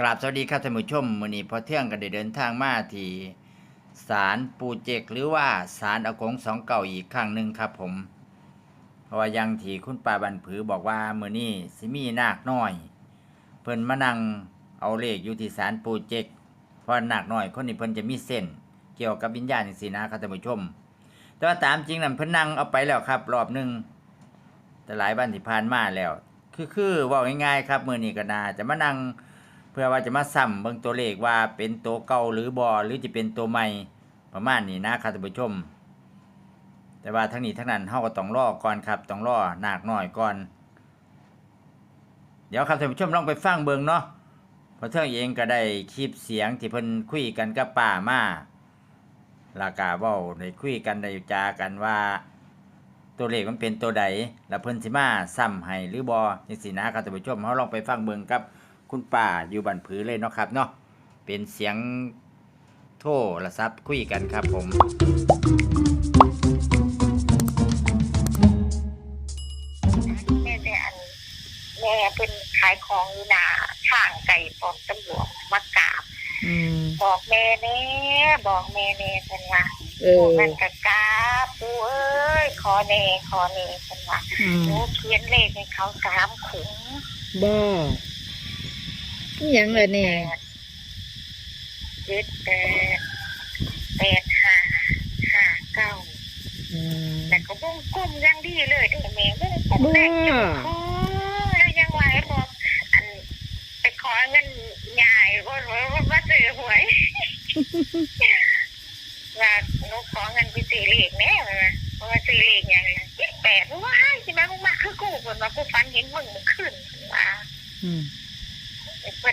กราบสวัสดีครับท่านผู้ชมมื้อนี้พอเที่ยงก็ได้เดินทางมาที่ศาลปูเจกหรือว่าศาลอากงสองเก่าอีกครั้งหนึ่งครับ ผม เพราะว่ายังที่คุณป้าบันผือบอกว่ามื้อนี้สิมีนาคน้อย เพิ่นมานั่งเอาเลขอยู่ที่ศาลปูเจกเพราะนาคน้อยคนนี้เพิ่นจะมีเส้น เกี่ยวกับวิญญาณจังซี่นะครับท่านผู้ชม แต่ว่าตามจริงนั่นเพิ่นนั่งเอาไปแล้วครับ รอบหนึ่งแต่หลายวันที่ผ่านมาแล้ว คือคือว่าง่ายๆครับมื้อนี้ก็น่าจะมานั่ง พื่อว่าจะมาซ้ำเบิ่งตัวเลขว่าเป็นตัวเก่าหรือบอหรือจะเป็นตัวใหม่ประมาณนี้นะครับท่านผู้ชม แต่ว่าทั้งนี้ทั้งนั้นเฮาก็ต้องรอก่อนครับต้องรอหนาคน้อยก่อน เดี๋ยวครับท่านผู้ชมลองไปฟังเบิ่งเนาะเพราะเท่งเองก็ได้คลิปเสียงที่เพิ่นคุยกันกับป้ามาลากาเว้าได้คุยกันได้จากันว่า ตัวเลขมันเป็นตัวใดแล้วเพิ่นสิมาซ้ำให้หรือบอจังซี่นะครับท่านผู้ชมเฮาลองไปฟังเบิ่งกับ คุณป้าอยู่บันผือเลยเนาะครับเนาะเป็นเสียงโทรศัพท์คุยกันครับผม แม่แต่อันแม่เป็นขายของอยู่หนาช่างไก่ปลอมตำรวจมากราบ อืม บอกแม่เน่บอกแม่เน่เป็นว่าเอพวอกมันกะกราบปูเอ้ยขอเน่ขอเน่เป็นว่าอืมหนูเขียนเลขให้เขาสามขุงบ่อิ หยังล่ะเนี่ยเจ็ดแปดแปดห้าห้าเก้าอืมแต่ก็บุ้งกุ้มอยังดีเลยเด้อแม่บุ้งกุ้มแรกจุดคูแล้วยังไหวบอกอันไปขอเงินยายว่าว่าว่าซื้อหวย ว่าหนูขอเงินไปซื้อเลขแน่เลยนะเพราะว่าซื้อเลขอย่างไรเจ็ดแปดว้ายใช่ไหมมึงมาคือกูเพิ่นว่ากูฝันเห็นมึงมึงขึ้นว่าอืม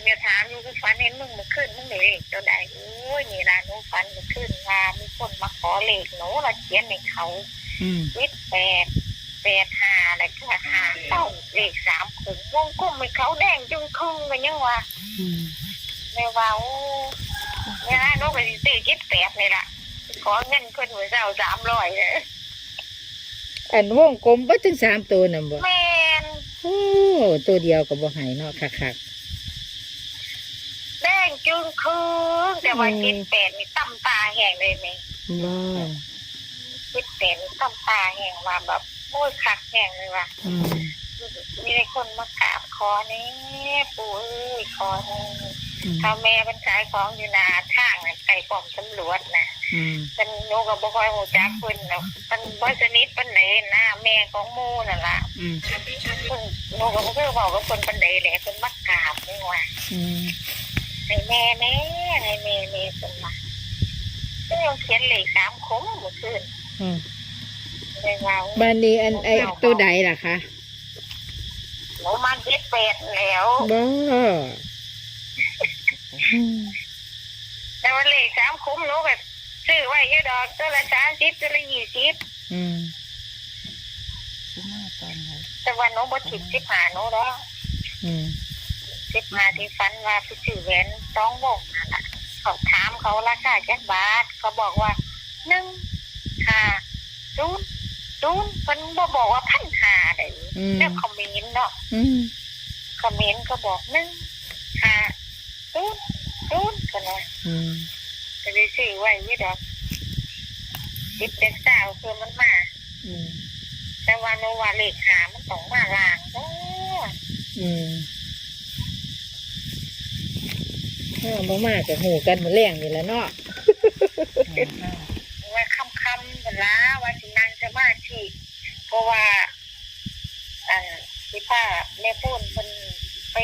เพิ่นจะถามอยู่กูฝันเห็นมึงมึงขึ้นมึงได้เลขเท่าใดโอ้ยนี่ล่ะหนูฝันมึงขึ้นว่ามีคนมาขอเลขหนูเราเขียนในเขาอืมเจ็ดแปดแปดห้าอะไรก็ห้าเก้าเลขสามขุนวงกลมให้เขาแดงจึงครึ่งกันยังวะอืมไม่ว่าโอ้เนี่ยหนูก็สิซื้อเจ็ดแปดนี่ล่ะขอเงินเพิ่นหัวเจ้าสามร้อยเลยอันวงกลมบ่ถึงสามตัวน่ะบ่แม่นโอ้ตัวเดียวก็บ่ให้เนาะคักแดง จึงครึ่งแต่ว่าเจ็ดแปดนี่ตั้มตาแห้งเลยแม่ๆบ่เจ็ดแปดนี่ตั้มตาแห้งว่าแบบโอ้ยคักแห้งเลยว่ะอืมมีแต่คนมากราบขอนี่ปู่เอ้ยขอนี่อืมถ้าแม่เป็นขายของอยู่นาช่างน่ะไก่ปลอมตำรวจนะอืมเป็นหนูกับบ่ค่อยหูจักเพิ่นเนาะมันบ่สนิทปานไหนนะแม่ของหมู่นั่นล่ะอืมเพิ่นหนูก็บ่เคยเว้ากับเพิ่นปานใดแหละเพิ่นมากราบนี่ว่าอืม ให้แม่แม่ให้แม่แม่เพิ่นว่าเพิ่งเขียนเลขสามคมเมื่อคืนอืมเลยว่าบ้านนี้อันไอตัวใดล่ะคะหนูมาเจ็ดแปดแล้วบ่อืมแต่ว่าเลขสามคมหนูก็ซื้อไว้เยอะดอกตัวละ30ตัวละ20อืมแต่ว่าหนูบ่ถิด15หนูแล้วอืม สิบมาที่ฟันว่าไปซื้อแหวนสองวงนั่นน่ะเขาถามเขาราคาจักบาทเขาบอกว่าหนึ่งห้าศูนย์ศูนย์เพิ่นบ่บอกว่าพันห้าได้อืมแล้วคอมเมนต์เนาะอืมคอมเมนต์ก็บอกหนึ่งห้าศูนย์ศูนย์กันว่าอืมก็เลยซื้อไว้อยี่ดอกสิบเด็กสาวคือมันมาอืมแต่ว่าโนว่าเลขหามันต้องมาล่างเนาะ อืมถ้าบ่มาก็หูกันมื้อแรงนี่แหละเนาะว่าคำคำๆเวลาว่าสินางสมาธิเพราะว่าอันที่ป้าแม่พูดมันไป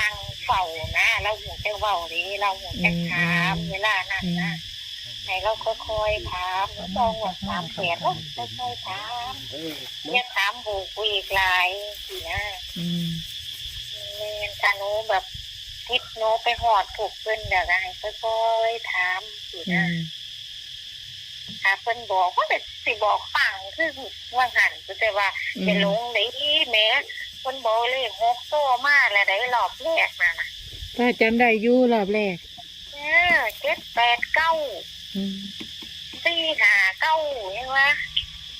นั่งเฝ้านะเราหูจะเฝ้าดีเราหูจะถามเวลานั้นนะให้เราค่อยๆถามแล้วต้องว่าถามแผนว่าค่อยๆถามอย่าถามหูกูอีกหลายสินะอืมเมนตาหนูแบบ ทิดหนูไปหอดผูกเพิ่นเดี๋ยวนะให้ค่อยๆถามสิอืนะมถ้าเพิ่นบอกว่าแต่สิบอกฟังคือว่าหันแต่ว่าอืจะมลงได้แหม่เพิ่นบอกเลขหกตัวมาแล้วได้รอบแรกน่ะนะป้าจำได้อยู่รอบแรกเออเจ็ดแปดเก้าอืมสี่ห้าเก้ายังวะ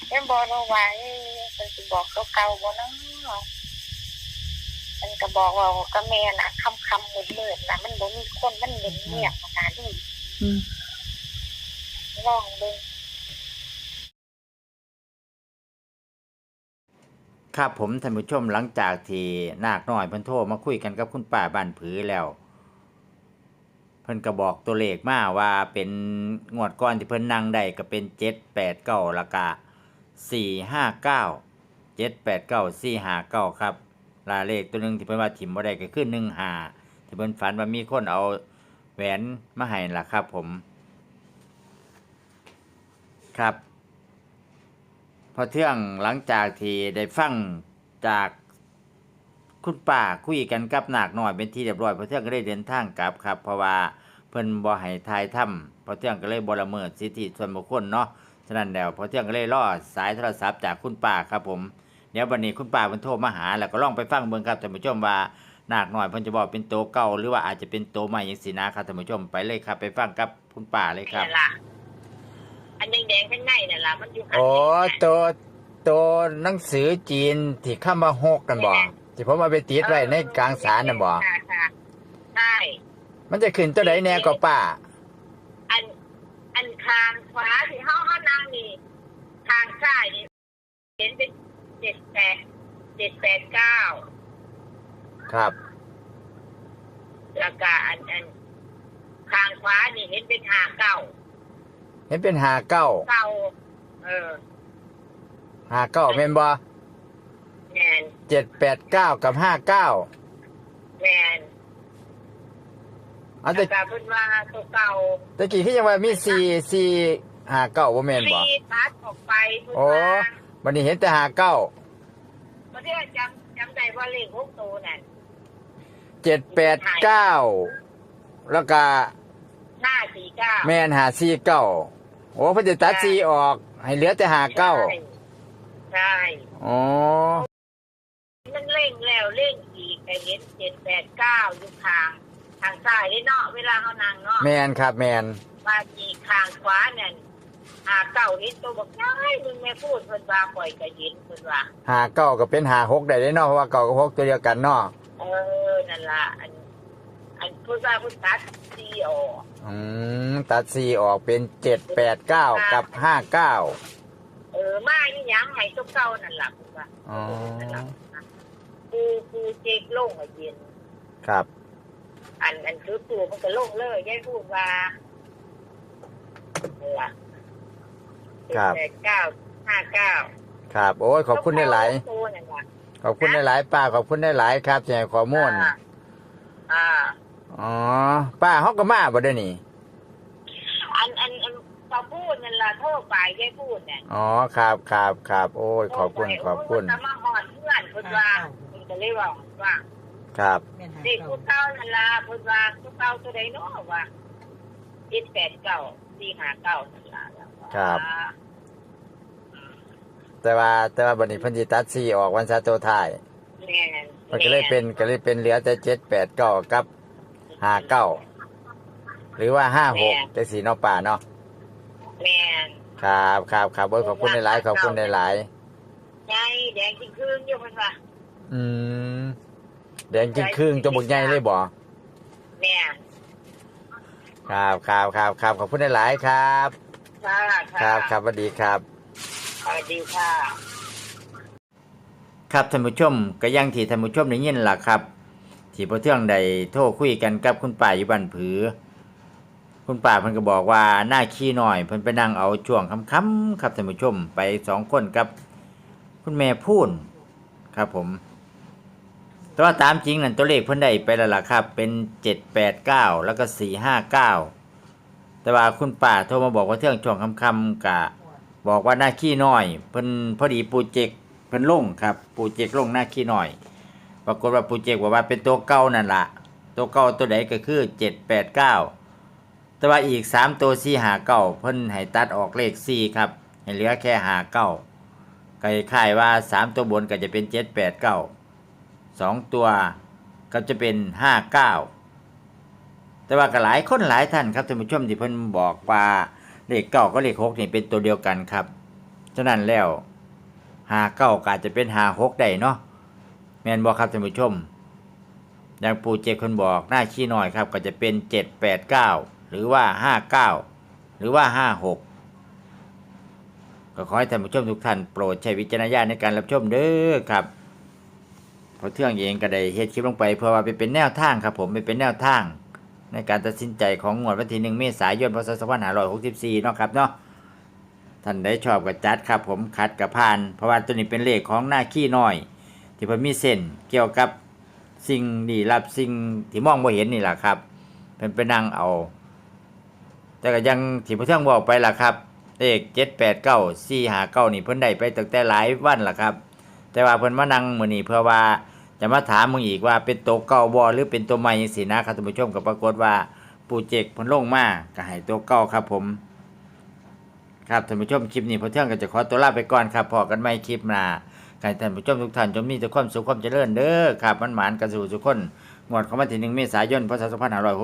เพิ่นบอกเอาไว้เพิ่นสิบอกตัวเก่าบ่เนาะ มันก็บอกว่าก็แม่น่ะคำคำมืดมืดๆนะมันบ่มีคนมันเงียบเงียบๆนะคะนี่อืมลองเบิ่งครับผมท่านผู้ชมหลังจากที่นาคน้อยเพิ่นโทรมาคุยกันกับคุณป้าบ้านผือแล้ว เพิ่นก็บอกตัวเลขมาว่าเป็นงวดก่อนที่เพิ่นนั่งได้ก็เป็นเจ็ดแปดเก้าละกะสี่ห้าเก้าเจ็ดแปดเก้าสี่ห้าเก้าครับ ลาเลขตัวหนึ่งที่เพิ่นว่าถิ่มบ่ได้ก็คือหนึ่งหาที่เพิ่นฝันว่ามีคนเอาแหวนมาให้ล่ะครับผมครับ พอเที่ยงหลังจากที่ได้ฟังจากคุณป้าคุยกันกับหนาคน้อยเป็นที่เรียบร้อยพอเที่ยงก็ได้เดินทางกลับครับ เพราะว่าเพิ่นบ่ให้ทายถ้ำพอเที่ยงก็เลยบ่ละเมิดสิทธิส่วนบุคคลเนาะฉะนั้นแล้วพอเที่ยงก็เลยรอสายโทรศัพท์จากคุณป้าครับผม ดี๋ยววันนี้คุณป้าเพิ่นโทรมาหา แล้วก็ลองไปฟังเบิ่งครับท่านผู้ชมว่านาคน้อยเพิ่นจะบอกเป็นโตเก่าหรือว่าอาจจะเป็นโตใหม่จังซี่นะครับท่านผู้ชมไปเลยครับ ไปฟังกับคุณป้าเลยครับ นี่ล่ะอันแดงๆข้างในนั่นล่ะมันอยู่ข้างโอ้ในตัวตัวหนังสือจีนที่ข้ามาหกกันบ่ที่ผมเอาไปติดไว้ในกลางศาลน่ะบ่ค่ะค่ะใช่มันจะขึ้นตัวใดแน่ก็ป้า อัน อันคางขวาที่ห้องห้องนั่งนี่ทางซ้ายนี่เห็นเป็น เจ็ดแปดเจ็ดแปดเก้าครับ แล้วก็อันอันทางขวานี่เห็นเป็นหาเก้าเห็นเป็นหาเก้าเก้าเออหาเก้าแม่นบ่แมนเจ็ดแปดเก้ากับห้าเก้าแมนเอาแล้แต่วก็เพิ่นว่าตัวเก่าตะกี้คือยังว่ามีสี่สี่หาเก้าบ่แม่นบ่ ซีตัดออกไปเพิ่นโอ้ ว่า วันนี้เห็นแต่หาเก้าเมื่อที่เราจำจำได้ว่าเลขหกตัวนั่นเจ็ดแปดเก้าแล้วก็ห้าสี่เก้าแม่นหาสี่เก้าโอ้เพิ่นจะตัดสี่ออก ให้เหลือแต่หาเก้าใช่ใช่อ๋อมันเร่งแล้วเร่งอีกแต่เห็นเจ็ดแปดเก้าอยู่ทาง ทางซ้ายเลยเนาะเวลาเขานั่งเนาะแม่นครับแม่นว่าอีกทางขวาเนี่ย หาเก้าเห็นตัวบอกใช่มึงแม่พูดเพิ่นว่าปล่อยก็เห็นเพิ่นว่าหาเก้าก็เป็นหาหกได้เลยเนาะเพราะว่าเก้ากับหกตัวเดียวกันเนาะเออนั่นล่ะอัน อันพูดว่าพูดตัดซีออกอืมตัดสี่ออกเป็นเจ็ดแปดเก้ากับห้าเก้าเออมานี่ยังให้ตัวเก่านั่นล่ะพูดว่าอ๋อนั่นล่ะปูปูเจกลงอะเย็น ครับ อันอันคือตัวมันก็ลงเลยยายพูดว่านั่นล่ะ ครับ แปดเก้าห้าเก้าครับ โอ้ยขอบคุณได้หลายตัวนั่นล่ะขอบคุณได้หลายป้าขอบคุณได้หลายครับที่ให้ข้อมูลอ่าอ่าอ๋อป้าฮอกก็มาบ่เด้อนี่อันอันอันตอนพูดนั่นล่ะโทษไปยายพูดเนี่ยอ๋อครับครับครับโอ้ยขอบคุณขอบคุณโยมันจะมาหอดเพื่อนพูดว่าคุณจะเรียกว่าว่าครับ แม่นหาเด็กเก้าผู้เก่านั่นล่ะพูดว่าผู้เก่าตัวใดเนาะว่าเจ็ดแปดเก้าสี่ห้าเก้านั่นล่ะแล้วก็ ครับ แต่ว่าแต่ว่าบัดนี้เพิ่นสิตัดสี่ออกวันซะตัวท้ายแม่นมันก็เลยเป็นก็เลยเป็นเหลือแต่เจ็ดแปดเก้ากับห้าเก้าหรือว่าห้าหกแต่สีเนาะป่าเนาะแม่นครับครับครับโอ้ยขอบคุณได้หลายขอบคุณได้หลายไงแดงจริงคืนอยู่มันว่าอืมแดงจริงครึ่งตัวบุกใหญ่เลยบ่แม่น ครับครับครับครับขอบคุณได้หลายครับ ค่ะครับครับสวัสดีครับสวัสดีค่ะ ครับท่านผู้ชมก็อยังที่ท่านผู้ชมได้ยินล่ะครับ ที่พอเที่ยงใดโทรคุยกันกับคุณป้าอยู่บ้านผือ คุณป้าเพิ่นก็บอกว่าหน้าขี้หน่อยเพิ่นไปนั่งเอาช่วงค่ำๆครับท่านผู้ชมไปสองคนกับ คุณแม่พูนครับผมแต่ว่าตามจริงนั่นตัวเลขเพิ่นได้ไปแล้วล่ะครับ เป็นเจ็ดแปดเก้าแล้วก็สี่ห้าเก้า แต่ว่าคุณป้าโทรมาบอกว่าเที่ยงช่วงค่ำๆกะบอกว่าหน้าขี้น้อยเพิ่นพอดีปูเจกเพิ่นลงครับปูเจกลงหน้าขี้น้อย ปรากฏว่าปูเจกบอกว่าเป็นตัวเก่านั่นละตัวเก่าตัวใดก็คือเจ็ดแปดเก้าแต่ว่าอีกสามตัวสี่หาเก้าเพิ่นให้ตัดออกเลขสี่ครับให้เหลือแค่หาเก้าก็คล้ายว่าสามตัวบนก็จะเป็นเจ็ดแปดเก้าสองตัวก็จะเป็นห้าเก้า แต่ว่าก็หลายคนหลายท่านครับท่านผู้ชมที่เพิ่นบอกว่าเลขเก้าก็เลขหกนี่เป็นตัวเดียวกันครับ ฉะนั้นแล้วหาเก้าก็อาจจะเป็นหาหกได้เนาะแมนบอกครับท่านผู้ชม อย่างปู่เจคนบอกหน้าขี้หน้อยครับ ก็จะเป็นเจ็ดแปดเก้าหรือว่าห้าเก้าหรือว่าห้าหกก็ขอให้ท่านผู้ชมทุกท่านโปรดใช้วิจารณญาณในการรับชมเด้อครับเพราะเทื่องเองก็ได้เฮ็ดคลิปลงไป เพื่อว่าไปเป็นแนวทางครับผมไปเป็นแนวทาง ในการตัดสินใจของงวดวันที่หนึ่งเมษายนพศสองพันห้าร้อยหกสิบสี่เนาะครับเนาะท่านได้ชอบกับจัดครับ ผมคัดกับพาน เพราะว่าตัวนี้เป็นเลขของหน้าขี้น้อย ที่พิ่มีเส้นเกี่ยวกับสิ่งลี้ลับสิ่งที่มองบ่เห็นนี่แหละครับเพิ่นไปนั่งเอา แต่ก็ยังที่พระเทืองบอกไปล่ะครับเลขเจ็ดแปดเก้าสี่หาเก้านี่เพิ่นได้ไปตั้งแต่หลายวันล่ะครับ แต่ว่าเพิ่นมานั่งมือนี้เพื่อว่า จะมาถามมึงอีกว่าเป็นตัวเก่าบอหรือเป็นตัวใหม่จังซี่นะครับท่านผู้ชมก็ปรากฏว่าปู่เจกพิ่นลงมาก็ให้ตัวเก่าครับผม ครับท่านผู้ชมคลิปนี้พอเที่ยงก็จะขอตัวลาไปก่อนครับพอกันไม่คลิปหน้าใครท่านผู้ชมทุกท่านจงมีแต่ความสุขความเจริญเด้อครับมันหมานกระสู่สุขคนงวดของวันที่หนึ่งเมษายนพศ2566